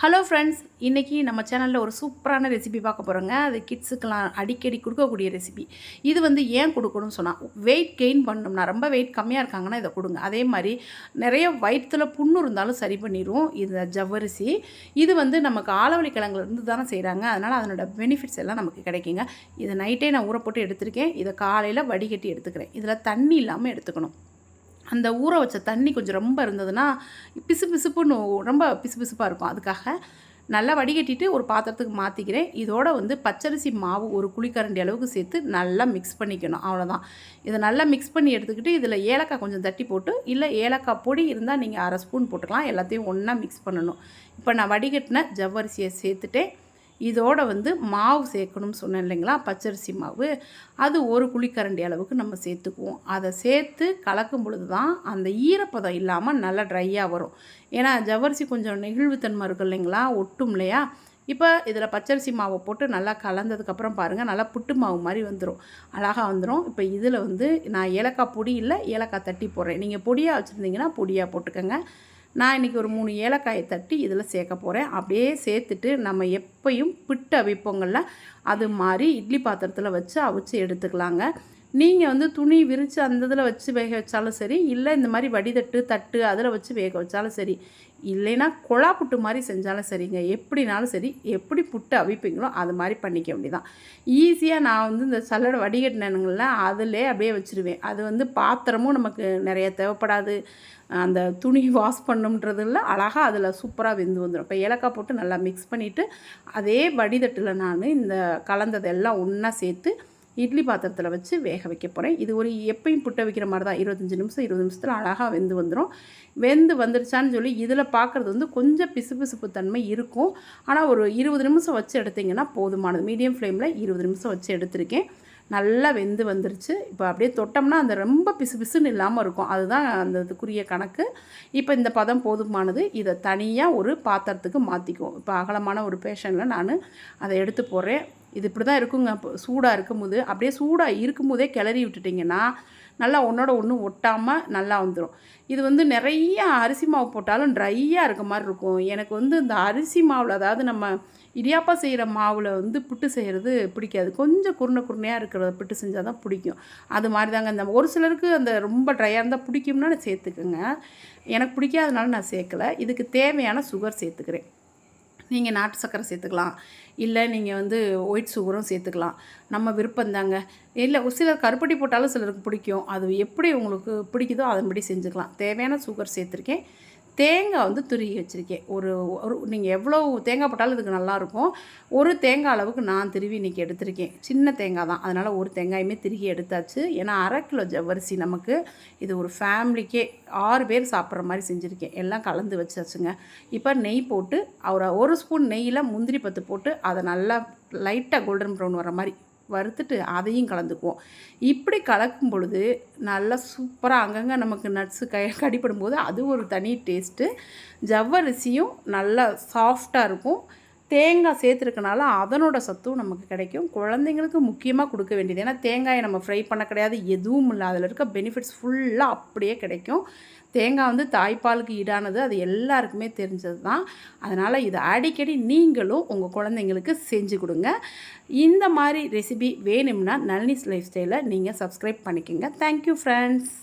Hello friends இன்றைக்கி நம்ம சேனலில் ஒரு சூப்பரான ரெசிபி பார்க்க போகிறோங்க அது கிட்ஸுக்கெலாம் அடிக்கடி கொடுக்கக்கூடிய ரெசிபி இது வந்து ஏன் கொடுக்கணும்னு சொன்னால் வெயிட் கெயின் பண்ணணும்னா ரொம்ப வெயிட் கம்மியாக இருக்காங்கன்னா இதை கொடுங்க. அதே மாதிரி நிறைய வயிற்றில் புண்ணு இருந்தாலும் சரி பண்ணிடும் இது ஜவ்வரிசி இது வந்து நமக்கு ஆலவழி கிழங்குலேருந்து தானே செய்கிறாங்க அதனால் அதனோட பெனிஃபிட்ஸ் எல்லாம் நமக்கு கிடைக்குங்க. இதை நைட்டே நான் ஊற போட்டு எடுத்திருக்கேன். இதை காலையில் வடிகட்டி எடுத்துக்கிறேன். இதில் தண்ணி இல்லாமல் எடுத்துக்கணும். அந்த ஊற வச்ச தண்ணி கொஞ்சம் ரொம்ப இருந்ததுன்னா பிசு பிசுப்புன்னு ரொம்ப பிசு பிசுப்பாக இருக்கும். அதுக்காக நல்லா வடிகட்டிட்டு ஒரு பாத்திரத்துக்கு மாற்றிக்கிறேன் இதோட வந்து பச்சரிசி மாவு ஒரு குழிக்கரண்டி அளவுக்கு சேர்த்து நல்லா மிக்ஸ் பண்ணிக்கணும். அவ்வளோதான் இதை நல்லா மிக்ஸ் பண்ணி எடுத்துக்கிட்டு இதில் ஏலக்காய் கொஞ்சம் தட்டி போட்டு இல்லை ஏலக்காய் பொடி இருந்தால் நீங்கள் அரை ஸ்பூன் போட்டுக்கலாம். எல்லாத்தையும் ஒன்றா மிக்ஸ் பண்ணணும். இப்போ நான் வடிகட்டின ஜவ்வரிசியை சேர்த்துட்டேன். இதோட வந்து மாவு சேர்க்கணும்னு சொன்னேன் இல்லைங்களா? பச்சரிசி மாவு. அது ஒரு குழிக்கரண்டி அளவுக்கு நம்ம சேர்த்துக்குவோம். அதை சேர்த்து கலக்கும் பொழுது தான் அந்த ஈரப்பதம் இல்லாமல் நல்லா ட்ரையாக வரும். ஏன்னா ஜவ்வரிசி கொஞ்சம் நெகிழ்வுத்தன்மை இருக்குது இல்லைங்களா? ஒட்டும் இல்லையா? இப்போ இதில் பச்சரிசி மாவை போட்டு நல்லா கலந்ததுக்கப்புறம் பாருங்கள் நல்லா புட்டு மாவு மாதிரி வந்துடும் அழகாக வந்துடும் இப்போ இதில் வந்து நான் ஏலக்காய் பொடி இல்லை ஏலக்காய் தட்டி போடுறேன். நீங்கள் பொடியாக வச்சுருந்தீங்கன்னா பொடியாக போட்டுக்கோங்க. நான் இன்றைக்கி ஒரு மூணு ஏலக்காயை தட்டி இதில் சேர்க்க போகிறேன் அப்படியே சேர்த்துட்டு நம்ம எப்பையும் பிட்டு அவிப்போங்கள்ல அது மாதிரி இட்லி பாத்திரத்தில் வச்சு அவிச்சு எடுத்துக்கலாங்க. நீங்கள் வந்து துணி விரித்து அந்த இதில் வச்சு வேக வச்சாலும் சரி இல்லை இந்த மாதிரி வடிதட்டு தட்டு அதில் வச்சு வேக வச்சாலும் சரி இல்லைன்னா குழா புட்டு மாதிரி செஞ்சாலும் சரிங்க. எப்படினாலும் சரி எப்படி புட்டு அவிப்பீங்களோ அது மாதிரி பண்ணிக்க வேண்டியதான் ஈஸியாக நான் வந்து இந்த சல்லடை வடிகட்டினங்கள அதிலே அப்படியே வச்சுருவேன். அது வந்து பாத்திரமும் நமக்கு நிறைய தேவைப்படாது. அந்த துணி வாஷ் பண்ணுன்றதில் அழகாக அதில் சூப்பராக வெந்து வந்துடும் இப்போ ஏலக்காய் போட்டு நல்லா மிக்ஸ் பண்ணிவிட்டு அதே வடிதட்டில் நான் இந்த கலந்ததெல்லாம் ஒன்றா சேர்த்து இட்லி பாத்திரத்தில் வச்சு வேக வைக்க போகிறேன் இது ஒரு எப்பயும் புட்ட வைக்கிற மாதிரி தான் இருபத்தஞ்சி நிமிஷம் இருபது நிமிஷத்தில் அழகாக வெந்து வந்துடும் வெந்து வந்துருச்சான்னு சொல்லி இதில் பார்க்குறது வந்து கொஞ்சம் பிசுபிசுப்பு தன்மை இருக்கும். ஆனால் ஒரு இருபது நிமிஷம் வச்சு எடுத்திங்கன்னா போதுமானது. மீடியம் ஃப்ளேமில் இருபது நிமிஷம் வச்சு எடுத்திருக்கேன். நல்லா வெந்து வந்துருச்சு. இப்போ அப்படியே தொட்டோம்னா அந்த ரொம்ப பிசு பிசுன்னு இல்லாமல் இருக்கும். அதுதான் அந்த இதுக்குரிய கணக்கு. இப்போ இந்த பதம் போதுமானது. இதை தனியாக ஒரு பாத்திரத்துக்கு மாற்றிக்குவோம் இப்போ அகலமான ஒரு பேஷனில் நான் அதை எடுத்து போடுறேன். இது இப்படி தான் இருக்குங்க. சூடாக இருக்கும்போது அப்படியே சூடாக இருக்கும்போதே கிளறி விட்டுட்டிங்கன்னா நல்லா ஒன்றோட ஒன்றும் ஒட்டாமல் நல்லா வந்துடும் இது வந்து நிறைய அரிசி மாவு போட்டாலும் ட்ரையாக இருக்க மாதிரி இருக்கும். எனக்கு வந்து இந்த அரிசி மாவில் அதாவது நம்ம இடியாப்பா செய்கிற மாவில் வந்து புட்டு செய்கிறது பிடிக்காது. கொஞ்சம் குருணை குருணையாக இருக்கிறத புட்டு செஞ்சால் தான் பிடிக்கும். அது மாதிரி தாங்க. இந்த ஒரு சிலருக்கு அந்த ரொம்ப ட்ரையாக இருந்தால் பிடிக்கும்னா நான் சேர்த்துக்குங்க. எனக்கு பிடிக்காதனால நான் சேர்க்கலை. இதுக்கு தேவையான சுகர் சேர்த்துக்கிறேன். நீங்கள் நாட்டு சர்க்கரை சேர்த்துக்கலாம். இல்லை நீங்கள் வந்து ஒயிட் சுகரும் சேர்த்துக்கலாம். நம்ம விருப்பம் தாங்க. இல்லை ஒரு சிலர் கருப்பட்டி போட்டாலும் சிலருக்கு பிடிக்கும். அது எப்படி உங்களுக்கு பிடிக்குதோ அதன்படி செஞ்சுக்கலாம். தேவையான சுகர் சேர்த்துருக்கேன். தேங்காய் வந்து துருகி வச்சுருக்கேன். ஒரு ஒரு நீங்கள் எவ்வளோ தேங்காய் போட்டாலும் இதுக்கு நல்லாயிருக்கும். ஒரு தேங்காய் அளவுக்கு நான் திருவி இன்றைக்கி எடுத்திருக்கேன். சின்ன தேங்காய் தான். அதனால் ஒரு தேங்காயுமே திருகி எடுத்தாச்சு. ஏன்னா அரை கிலோ ஜவ்வரிசி நமக்கு இது ஒரு ஃபேமிலிக்கே ஆறு பேர் சாப்பிட்ற மாதிரி செஞ்சுருக்கேன். எல்லாம் கலந்து வச்சாச்சுங்க. இப்போ நெய் போட்டு ஒரு ஒரு ஸ்பூன் நெய்யில் முந்திரி பத்து போட்டு அதை நல்லா லைட்டாக கோல்டன் ப்ரௌன் வர மாதிரி வறுத்துட்டு அதையும் கலந்துக்குவோம். இப்படி கலக்கும் பொழுது நல்லா சூப்பராக அங்கங்கே நமக்கு நட்ஸு க கடிப்படும் போது அது ஒரு தனி டேஸ்ட்டு ஜவ்வரிசியும் நல்லா சாஃப்டாக இருக்கும். தேங்காய் சேர்த்துருக்கனால அதனோட சத்தும் நமக்கு கிடைக்கும். குழந்தைங்களுக்கு முக்கியமாக கொடுக்க வேண்டியது. ஏன்னா தேங்காயை நம்ம ஃப்ரை பண்ண கிடையாது. எதுவும் இல்லை. அதில் இருக்க பெனிஃபிட்ஸ் ஃபுல்லாக அப்படியே கிடைக்கும். தேங்காய் வந்து தாய்ப்பாலுக்கு ஈடானது. அது எல்லாருக்குமே தெரிஞ்சது தான் அதனால் இதை அடிக்கடி நீங்களும் உங்கள் குழந்தைங்களுக்கு செஞ்சு கொடுங்க. இந்த மாதிரி ரெசிபி வேணும்னா நளினிஸ் லைஃப் ஸ்டைலை நீங்கள் சப்ஸ்கிரைப் பண்ணிக்கோங்க தேங்க்யூ ஃப்ரெண்ட்ஸ்